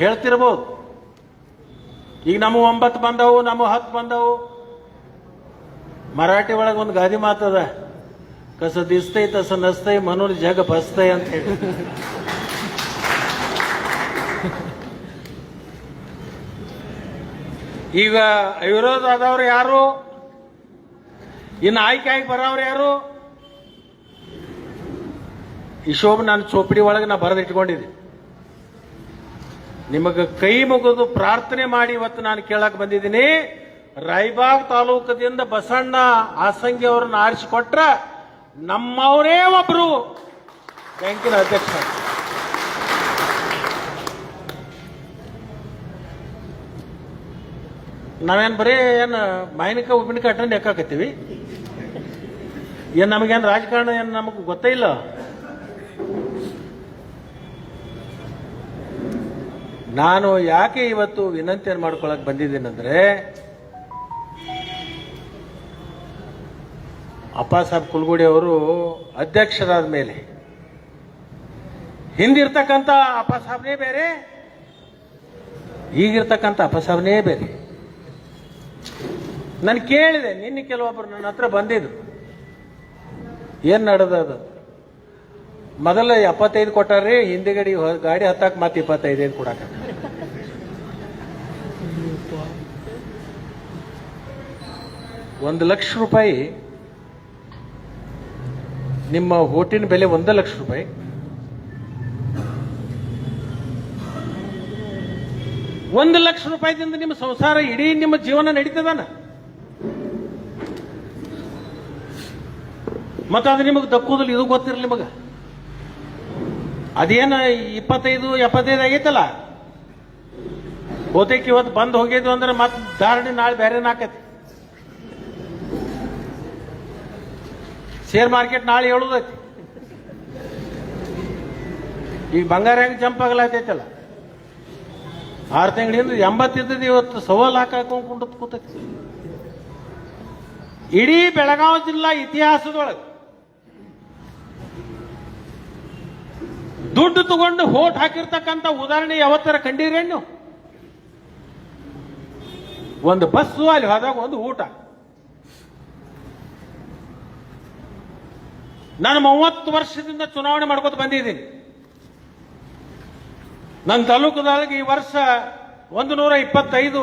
ಹೇಳ್ತಿರ್ಬೋದು. ಈಗ ನಮ್ಮ ಒಂಬತ್ತು ಬಂದವು, ನಮ್ಮ ಹತ್ತು ಬಂದವು. ಮರಾಠಿ ಒಳಗೆ ಒಂದು ಗಾದಿ ಮಾತದ ಕಸ ದಿಸ್ತೈ, ತಸ ನಸ್ತೈ ಮನೋರ್ ಜಗ ಬಸ್ತೈ ಅಂತ ಹೇಳಿ. ಈಗ ವಿರೋಧ ಆದವ್ರು ಯಾರು? ಇನ್ನು ಆಯ್ಕೆ ಆಗಿ ಬರೋರು ಯಾರು? ಈ ಶೋಭ ನಾನು ಚೋಪಡಿ ಒಳಗೆ ನಾ ಬರೆದು ಇಟ್ಕೊಂಡಿದ್ದೆ ನಿಮಗೆ ಕೈ ಮುಗಿದು ಪ್ರಾರ್ಥನೆ ಮಾಡಿ ಇವತ್ತು ನಾನು ಕೇಳಕ್ ಬಂದಿದ್ದೀನಿ. ರಾಯಬಾಗ್ ತಾಲೂಕದಿಂದ ಬಸಣ್ಣ ಆಸಂಗಿ ಅವರನ್ನ ಆರಿಸಿಕೊಟ್ರ ನಮ್ಮವರೇ ಒಬ್ರು. ಬ್ಯಾಂಕಿನ ಅಧ್ಯಕ್ಷ. ನಾವೇನ್ ಬರೀ ಏನು ಮಾಯಿನಕ ಉಪ್ಪಿನಕಾಯಿ ಅಟೆಂಡ್ ಯಾಕಾಕತ್ತೀವಿ ಏನ್ ನಮಗೇನು ರಾಜಕಾರಣ ಏನು ನಮಗೆ ಗೊತ್ತೇ ಇಲ್ಲ? ನಾನು ಯಾಕೆ ಇವತ್ತು ವಿನಂತಿಯನ್ನು ಮಾಡ್ಕೊಳಕ್ ಬಂದಿದ್ದೀನಂದ್ರೆ, ಅಪ್ಪ ಸಾಹೇಬ್ ಕುಲ್ಗುಡಿ ಅವರು ಅಧ್ಯಕ್ಷರಾದ ಮೇಲೆ, ಹಿಂದಿರ್ತಕ್ಕಂಥ ಅಪ್ಪ ಸಾಹೇಬ್ನೇ ಬೇರೆ, ಈಗಿರ್ತಕ್ಕಂಥ ಅಪ್ಪ ಸಾಹೇಬ್ನೇ ಬೇರೆ. ನಾನು ಕೇಳಿದೆ, ನಿನ್ನೆ ಕೆಲವೊಬ್ಬರು ನನ್ನ ಹತ್ರ ಬಂದಿದ್ರು. ಏನ್ ನಡೆದದು ಮೊದಲ ಎಪ್ಪತ್ತೈದು ಕೊಟ್ಟಾರ್ರಿ, ಹಿಂದಿಗಡಿ ಗಾಡಿ ಹತ್ತಾಕ್ ಮತ್ತೆ ಇಪ್ಪತ್ತೈದು ಕೊಡಾಕ ಒಂದು ಲಕ್ಷ ರೂಪಾಯಿ, ನಿಮ್ಮ ಓಟಿನ ಬೆಲೆ ಒಂದು ಲಕ್ಷ ರೂಪಾಯಿ. ಒಂದು ಲಕ್ಷ ರೂಪಾಯಿದಿಂದ ನಿಮ್ಮ ಸಂಸಾರ ಇಡೀ ನಿಮ್ಮ ಜೀವನ ನಡೀತದಾನ? ಮತ್ತೆ ಅದು ನಿಮಗೆ ದಕ್ಕುದಿಲ್ಲ ಇದು ಗೊತ್ತಿರಲಿ ನಿಮಗೆ? ಅದೇನು ಇಪ್ಪತ್ತೈದು, ಎಪ್ಪತ್ತೈದು ಆಗೈತಲ್ಲ? ಹೋತಕ್ಕೆ ಇವತ್ತು ಬಂದ್ ಹೋಗಿದ್ವು ಅಂದ್ರೆ ಮತ್ತೆ ಧಾರಣೆ ನಾಳೆ ಬೇರೆ ಆಕತಿ ಶೇರ್ ಮಾರ್ಕೆಟ್ ನಾಳೆ ಹೇಳುದೈತಿ ಈ ಬಂಗಾರ ಹೆಂಗ್ ಜಂಪ್ ಆಗಲಾತೈತಲ್ಲ ಆರು ತಿಂಗಳಿಂದ ಎಂಬತ್ತಿದ್ದದ್ದು ಇವತ್ತು ಸವಾಲ್ ಹಾಕಾಕೊಂಡು ಕುಂಟತ್ ಕೂತೈತಿ. ಇಡೀ ಬೆಳಗಾವಿ ಜಿಲ್ಲಾ ಇತಿಹಾಸದೊಳಗೆ ದುಡ್ಡು ತಗೊಂಡು ಹೋಟ್ ಹಾಕಿರ್ತಕ್ಕಂಥ ಉದಾಹರಣೆ ಯಾವತ್ತರ ಕಂಡಿರೇನು ಒಂದು ಬಸ್ಸು ಅಲ್ಲಿ ಹೋದಾಗ ಒಂದು ಊಟ. ನಾನು ಮೂವತ್ತು ವರ್ಷದಿಂದ ಚುನಾವಣೆ ಮಾಡ್ಕೊತ ಬಂದಿದ್ದೀನಿ. ನನ್ನ ತಾಲೂಕದಾಗ ಈ ವರ್ಷ ಒಂದು ನೂರ ಇಪ್ಪತ್ತೈದು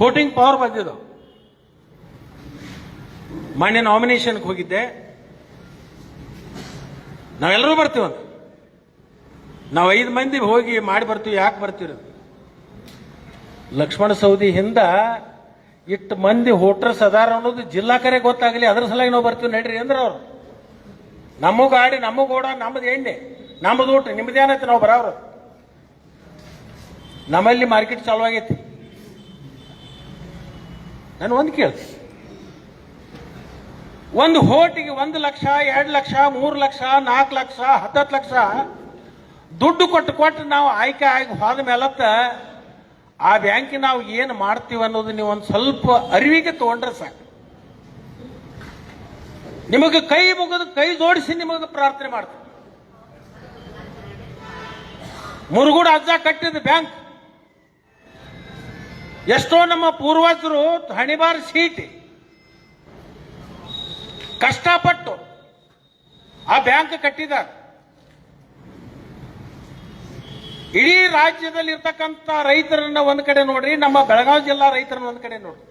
ವೋಟಿಂಗ್ ಪವರ್ ಬಂದಿದ್ದು. ಮಾನ್ಯ ನಾಮಿನೇಷನ್ಗೆ ಹೋಗಿದ್ದೆ. ನಾವೆಲ್ಲರೂ ಬರ್ತೀವಂತ. ನಾವು ಐದು ಮಂದಿ ಹೋಗಿ ಮಾಡಿ ಬರ್ತೀವಿ, ಯಾಕೆ ಬರ್ತೀವಿ ಲಕ್ಷ್ಮಣ ಸೌದಿ ಹಿಂದ ಇಟ್ಟು ಮಂದಿ ಹೋಟ್ರಸ್ ಅದಾರ ಅನ್ನೋದು ಜಿಲ್ಲಾ ಕರೆ ಗೊತ್ತಾಗಲಿ. ಅದ್ರ ಸಲುವಾಗಿ ನಾವು ಬರ್ತೀವಿ ನಡ್ರಿ ಅಂದ್ರೆ ಅವ್ರು. ನಮ್ಮ ಗಾಡಿ, ನಮ್ಮ ಓಡ ನಮ್ದು ಎಣ್ಣೆ ನಮ್ಮದು ಊಟ ನಿಮ್ದೇನೈತಿ ನಾವು ಬರೋರು ನಮ್ಮಲ್ಲಿ ಮಾರ್ಕೆಟ್ ಚಾಲು ಆಗೈತಿ. ನಾನು ಒಂದು ಕೇಳ್ತೀನಿ. ಒಂದು ಹೋಟಿಗೆ ಒಂದು ಲಕ್ಷ, ಎರಡು ಲಕ್ಷ, ಮೂರು ಲಕ್ಷ, ನಾಲ್ಕು ಲಕ್ಷ, ಹತ್ತತ್ತು ಲಕ್ಷ ದುಡ್ಡು ಕೊಟ್ಟು ಕೊಟ್ಟು ನಾವು ಆಯ್ಕೆ ಆಗಿ ಹೋದ ಮೇಲತ್ತ ಆ ಬ್ಯಾಂಕ್ ನಾವು ಏನು ಮಾಡ್ತೀವಿ ಅನ್ನೋದು ನೀವು ಒಂದು ಸ್ವಲ್ಪ ಅರಿವಿಗೆ ತಗೊಂಡ್ರೆ ಸಾಕು. ನಿಮಗೆ ಕೈ ಮುಗಿದು ಕೈ ಜೋಡಿಸಿ ನಿಮಗೆ ಪ್ರಾರ್ಥನೆ ಮಾಡ್ತೀವಿ ಮುರುಗುಡು ಅಜ್ಜ ಕಟ್ಟಿದ ಬ್ಯಾಂಕ್. ಎಷ್ಟೋ ನಮ್ಮ ಪೂರ್ವಜರು ಹಣಿಬಾರ ಸೀಟಿ. ಕಷ್ಟಪಟ್ಟು ಆ ಬ್ಯಾಂಕ್ ಕಟ್ಟಿದ್ದಾರೆ. ಇಡೀ ರಾಜ್ಯದಲ್ಲಿ ಇರ್ತಕ್ಕಂಥ ರೈತರನ್ನ ಒಂದ್ ಕಡೆ ನೋಡ್ರಿ ನಮ್ಮ ಬೆಳಗಾವಿ ಜಿಲ್ಲಾ ರೈತರನ್ನ ಒಂದ್ ಕಡೆ ನೋಡ್ರಿ.